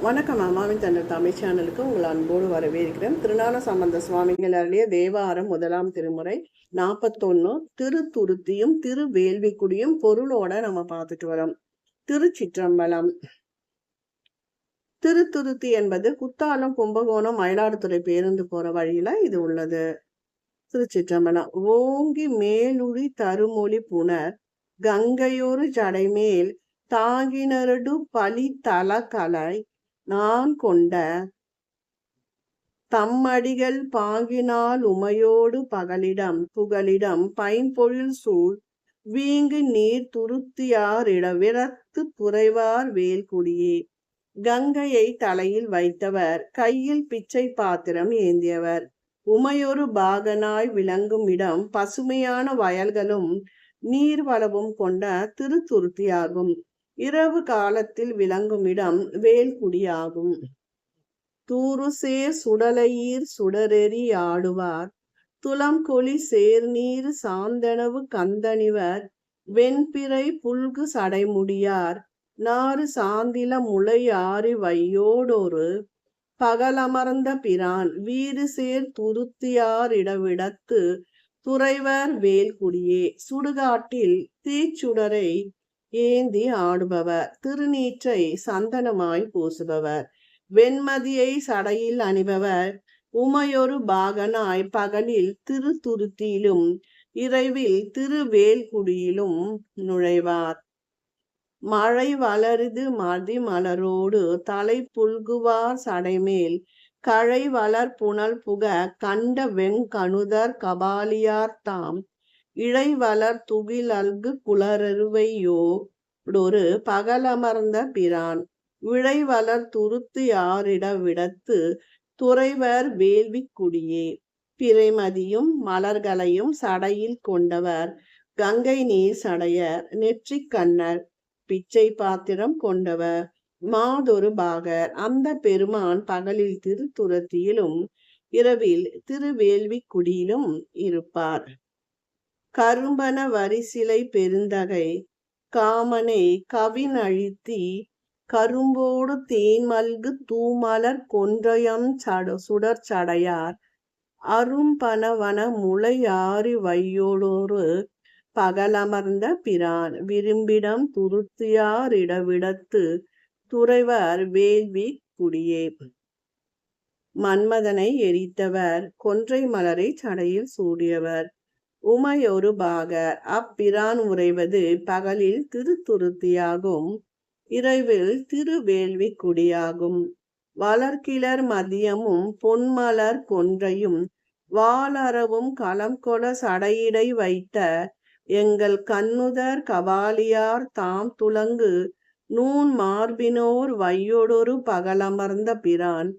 வணக்கம். அம்மாவின் தன்னர் தமிழ் சேனலுக்கு உங்கள் அன்போடு வரவேற்கிறேன். திருநான சம்பந்த சுவாமிகள் அருளிய தேவாரம் முதலாம் திருமுறை நாற்பத்தொன்னு திருத்துருத்தியும் திருவேள்விக்குடியும் பொருளோட நம்ம பார்த்துட்டு வரோம். திருச்சிற்றம்பலம். திருத்துருத்தி என்பது குத்தாலம் கும்பகோணம் மயிலாடுதுறை பேருந்து போற வழியில இது உள்ளது. திருச்சிற்றம்பலம். ஓங்கி மேலுழி தருமொழி புனர் கங்கையோரு ஜடைமேல் தாங்கினரடு பலி தலகலை நான் கொண்ட தம்மடிகள் பாங்கினால் உமையோடு பகலிடம் புகலிடம் பைம்பொழில் சூழ் வீங்கு நீர் துருத்தியாரிட விரத்து புரைவார் வேல்குடியே. கங்கையை தலையில் வைத்தவர் கையில் பிச்சை பாத்திரம் ஏந்தியவர். உமையொரு பாகனாய் விளங்கும் இடம் பசுமையான வயல்களும் நீர்வளவும் கொண்ட திருத்துருத்தியாகும். இரவு காலத்தில் விளங்கும் இடம் வேல்குடியாகும் தூருசே சுடலையீர் சுடரெறி ஆடுவார். துலம் சேர்நீர் சாந்தனவு கந்தனிவர். வெண்பிறை புல்கு சடைமுடியார் நாறு சாந்தில முளையாறு வையோடொரு. பகலமர்ந்த பிரான் வீறு சேர் துருத்தியார் இடவிடத்து. துறைவர் வேல்குடியே சுடுகாட்டில் தீச்சுடரை ஏந்தி ஆடுபவர். திருநீற்றை சந்தனமாய் பூசுபவர். வெண்மதியை சடையில் அணிபவர். உமையொரு பாகனாய் பகலில் திரு துருத்தியிலும் இரவில் திருவேல்குடியிலும் நுழைவார். மழை வளருது மதி மலரோடு தலை புல்குவார் சடைமேல். கழை வளர் புனல் புக கண்ட வெங்கணுதர் கபாலியார் தாம். இழை வளர் துகில் அல்கு குளறுவையோடொரு பகலமர்ந்த பிரான். விழை வளர் துருத்து யாரிட விடத்து துறைவர் வேள்விக்குடியே பிறைமதியும் மலர்களையும் சடையில் கொண்டவர் கங்கை நீர் சடையர் நெற்றி கண்ணர் பிச்சை பாத்திரம் கொண்டவர் மாதொரு பாகர். அந்த பெருமான் பகலில் திருத்துரத்தியிலும் இரவில் திருவேள்விக்குடியிலும் இருப்பார். கரும்பன வரிசிலை பெருந்தகை காமனை கவினழித்தி கரும்போடு தேன்மல்கு தூமலர் கொன்றையம் சட சுடர் சடையார் அரும்பனவன முளையாறு வையோடோரு பகலமர்ந்த பிரான் விரும்பிடம் துருத்தியாரிடவிடத்து துறைவர் வேள்வி குடியே. மன்மதனை எரித்தவர் கொன்றை மலரை சடையில் சூடியவர் உமையொரு பாகர். அப்பிரான் உறைவது பகலில் திருத்துருத்தியாகும். இரவில் திருவேள்வி குடியாகும் வளர்கிளர் மதியமும் பொன்மலர் கொன்றையும் வாளரவும் களம் கொல சடையிடை வைத்த எங்கள் கண்ணுதர் கபாலியார் தாம் துலங்கு நூன் மார்பினோர் வையொடொரு பகலமர்ந்த பிரான்.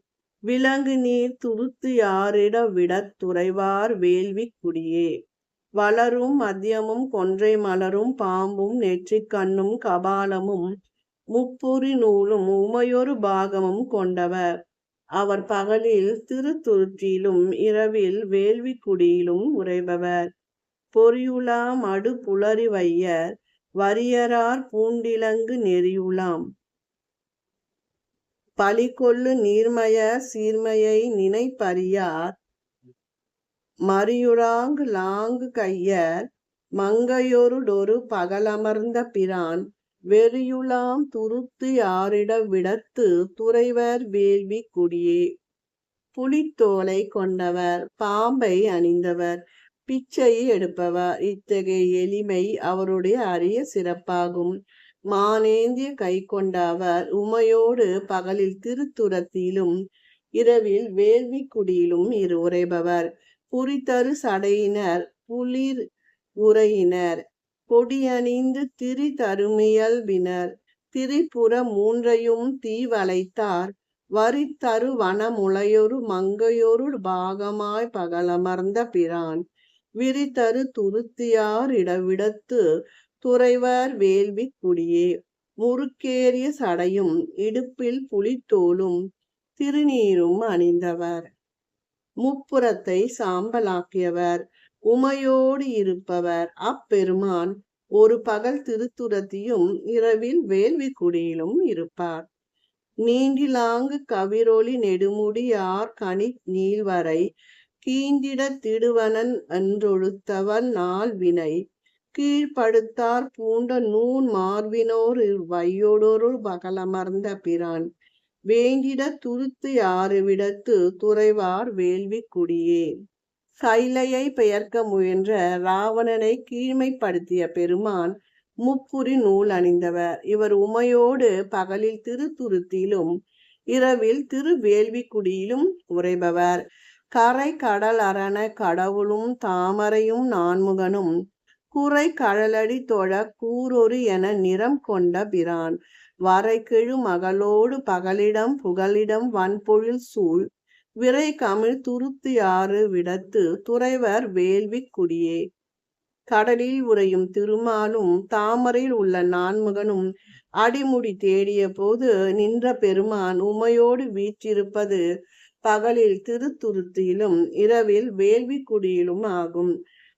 விலங்கு நீர் துருத்து யாரிட விடத் துறைவார் வேள்வி குடியே வளரும் மதியமும் கொன்றை மலரும் பாம்பும் நெற்றிக் கண்ணும் கபாலமும் முப்புரி நூலும் உமையொரு பாகமும் கொண்டவர். அவர் பகலில் திருத்துருத்தியிலும் இரவில் வேள்விக்குடியிலும் உறைபவர். பொறியுலாம் அடு புலரி வையர் வரியரார் பூண்டிலங்கு நெறியுலாம். பலிகொள்ளு நீர்மய சீர்மையை நினைப்பறியார் மறியுறாங்கு லாங்கு கையர் மங்கையொருடொரு பகலமர்ந்த பிரான் வெறியுலாம் துருத்து யாரிட விடத்து துறைவர் வேள்வி குடியே. புலித்தோலை கொண்டவர் பாம்பை அணிந்தவர் பிச்சை எடுப்பவர் இத்தகைய எளிமை அவருடைய அரிய சிறப்பாகும். மானேந்திய கை கொண்ட அவர் உமையோடு பகலில் திருத்துரத்திலும் இரவில் வேள்வி குடியிலும் இரு உரைபவர் புரிதரு சடையினர் புலிர் உரையினர் கொடியணிந்து திரி தருமியல்பினர் திரிபுற மூன்றையும் தீ வளைத்தார் வரித்தரு வனமுளையொரு மங்கையொரு பாகமாய் பகலமர்ந்த பிரான் விரித்தரு துருத்தியார் இடவிடத்து துறைவர் வேள்வி குடியே முறுக்கேறிய சடையும் இடுப்பில் புலித்தோலும் திருநீரும் அணிந்தவர். முப்புறத்தை சாம்பலாக்கியவர். உமையோடு இருப்பவர். அப்பெருமான் ஒரு பகல் திருத்துரத்தியும் இரவில் வேள்விக்குடியிலும் இருப்பார். நீண்டிலாங்கு கவிரொளி நெடுமுடியார் கனி நீள்வரை கீண்டிட திடுவனன் என்றொழுத்தவன் நாள் வினை கீழ்ப்படுத்தார் பூண்ட நூன் மார்பினோர் வையோடொரு பகலமர்ந்த பிரான். வேண்டிட துருத்து யாருவிடத்து துறைவார் வேள்வி குடியே சைலையை பெயர்க்க முயன்ற ராவணனை கீழ்மைப்படுத்திய பெருமான் முப்புரி நூல் அணிந்தவர். இவர் உமையோடு பகலில் திருத்துருத்திலும் இரவில் திருவேள்விக்குடியிலும் உரைபவர் கரை கடல் அரண கடவுளும் தாமரையும் நான்முகனும் குறை கடலடி தொழ கூரொரு என நிறம் கொண்ட பிரான். வரைக்கிழு மகளோடு பகலிடம் புகலிடம் வன்பொழில் சூழ். விரை கமிழ் துருத்து யாறு விடத்து துறைவர் வேள்வி குடியே. கடலில் உறையும் திருமாலும் தாமரையில் உள்ள நான்முகனும் அடிமுடி தேடிய போது நின்ற பெருமான் உமையோடு வீற்றிருப்பது பகலில் திருத்துருத்தியிலும் இரவில் வேள்வி குடியிலும் ஆகும்.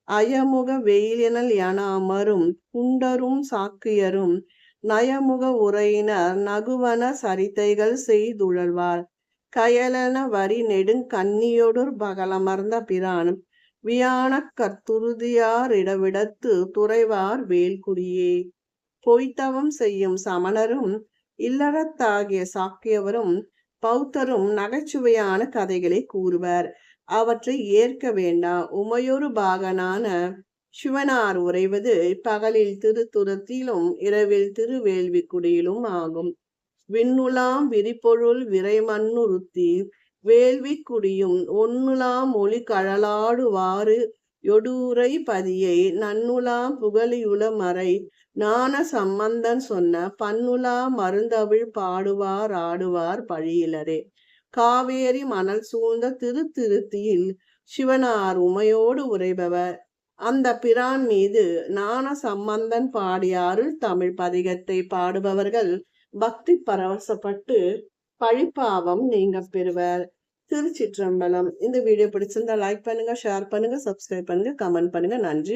அயமுக வெயிலெனல் என அமரும் குண்டரும் சாக்கியரும் நயமுக உரையினர் நகுவன சரித்தைகள் செய்துழல்வார். கயலன வரி நெடுங் கண்ணியொடுர் பகலமர்ந்த பிரான் வியான கத்துருதியார் இடவிடத்து துறைவார் வேல்குடியே. பொய்த்தவம் செய்யும் சமணரும் இல்லறத்தாகிய சாக்கியவரும் பௌத்தரும் நகைச்சுவையான கதைகளை கூறுவர். அவற்றை ஏற்க வேண்டாம் உமையொரு பாகனான சிவனார் உறைவது பகலில் திருத்துரத்திலும் இரவில் திருவேள்விக்குடியிலும் ஆகும். விண்ணுலாம் விரிபொருள் விரைமண்ணுறுத்தி வேள்விக்குடியும் ஒன்னுலாம் ஒளி கழலாடுவாறு யொடூரை பதியை நன்னுலாம் புகழியுல மறை. ஞான சம்பந்தன் சொன்ன பன்னுலா மருந்தவிழ் பாடுவார் ஆடுவார் பழியிலரே. காவேரி மணல் சூழ்ந்த திருத்திருத்தியில் சிவனார் உமையோடு உரைபவர் அந்த பிரான் மீது ஞான சம்பந்தன் பாடிய அருள் தமிழ் பதிகத்தை பாடுபவர்கள் பக்தி பரவசப்பட்டு பழிப்பாவம் நீங்க பெறுவர். திருச்சிற்றம்பலம். இந்த வீடியோ பிடிச்சிருந்தா லைக் பண்ணுங்க ஷேர் பண்ணுங்க சப்ஸ்கிரைப் பண்ணுங்க கமெண்ட் பண்ணுங்க. நன்றி